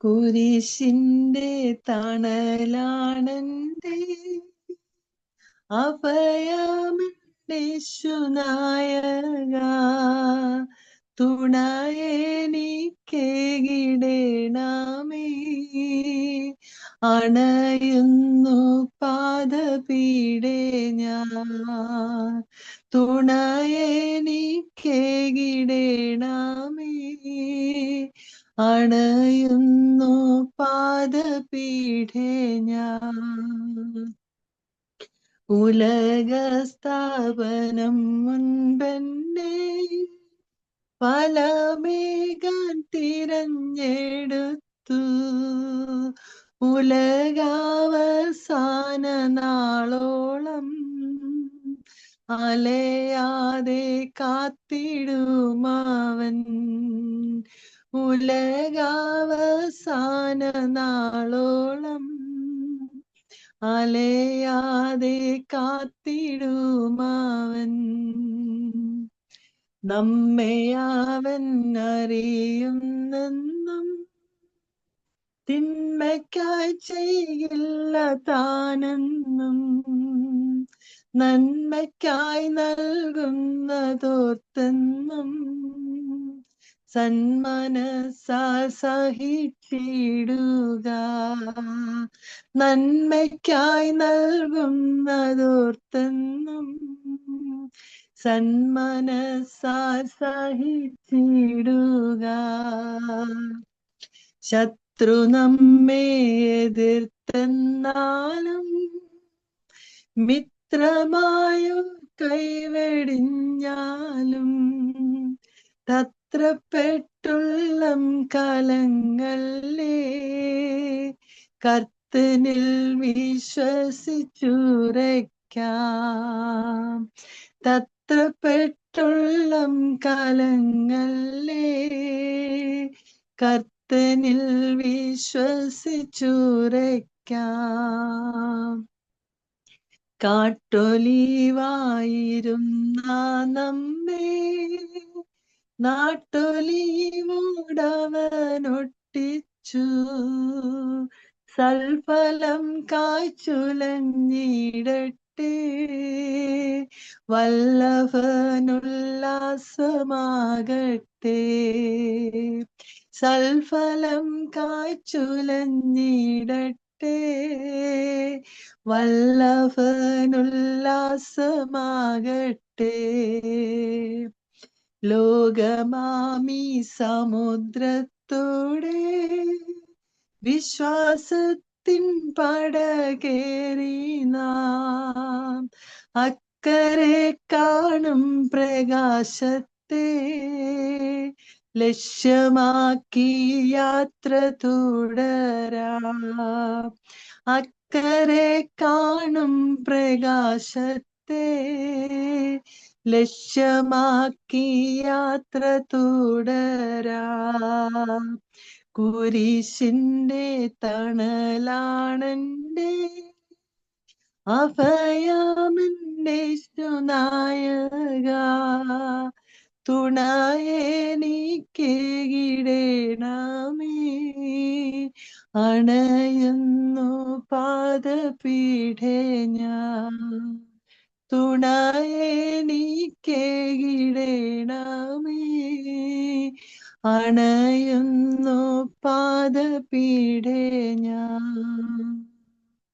കുരിശിന്റെ തണലാണെന്റെ അഭയമിന്നേശുനായക തുണയെനിക്കേകിടേണമേ അണയുന്നു പാദപീഡേ ഞാൻ തുണയെനിക്കേകിടേണമേ അണയുന്നു പാദപീഠേ ഞാൻ. ഉലകസ്ഥാപനം മുൻപെന്നെ ഫലമേകാൻ തിരഞ്ഞെടുത്തു. ഉലകാവസാന നാളോളം അലയാതെ കാത്തിടുമാവൻ ഉലകാവസാന നാളോളം അലയാതെ കാത്തിടുമാവൻ. നമ്മയാവൻ അറിയുന്നെന്നും തിന്മയ്ക്കായി ചെയ്യില്ല താനെന്നും നന്മയ്ക്കായി നൽകുന്നതോർത്തെന്നും സന്മനസാ സഹിച്ചിടുക. നന്മയ്ക്കായി നൽകുന്നതോർത്തെന്നും സന്മനസാ സഹിച്ചിടുക. ശത്രു നമ്മെ എതിർത്തെന്നാലും മിത്രമായോ കൈവെടിഞ്ഞാലും തത്രപ്പെട്ടുള്ളം കലങ്ങളേ കർത്തനിൽ വിശ്വസിച്ചുരയ്ക്കാം തത്രപ്പെട്ടുള്ളം കലങ്ങളേ കർത്തനിൽ വിശ്വസിച്ചുരയ്ക്കാം കാട്ടൊലിവായിരുന്ന നമ്മെ നാട്ടൊലിവോടവനൊട്ടിച്ചു. സൽഫലം കാച്ചുലഞ്ഞിടട്ടെ വല്ലഭനുല്ലാസമാകട്ടെ. സൽഫലം കാച്ചുലഞ്ഞിടട്ടെ വല്ലഭനുല്ലാസമാകട്ടെ. ലോകമാമി സമുദ്രത്തോടെ വിശ്വാസത്തിൻ പടകേറി നാം. അക്കരെ കാണും പ്രകാശത്തെ ലക്ഷ്യമാക്കി യാത്ര തുടരാം. അക്കരെ കാണും പ്രകാശത്തെ ലക്ഷ്യമാക്കി യാത്ര തുടരാ. കുരിശിന്റെ തണലാണെന്റെ അഭയമെന്റെ നായക. തുണയെനിക്കേകിടേണമേ അണയുന്നു പാദപീഠേ ഞാൻ. തുണയെനിക്കേകിടേണമേ അണയുന്നു പാദപീഠേ ഞാൻ.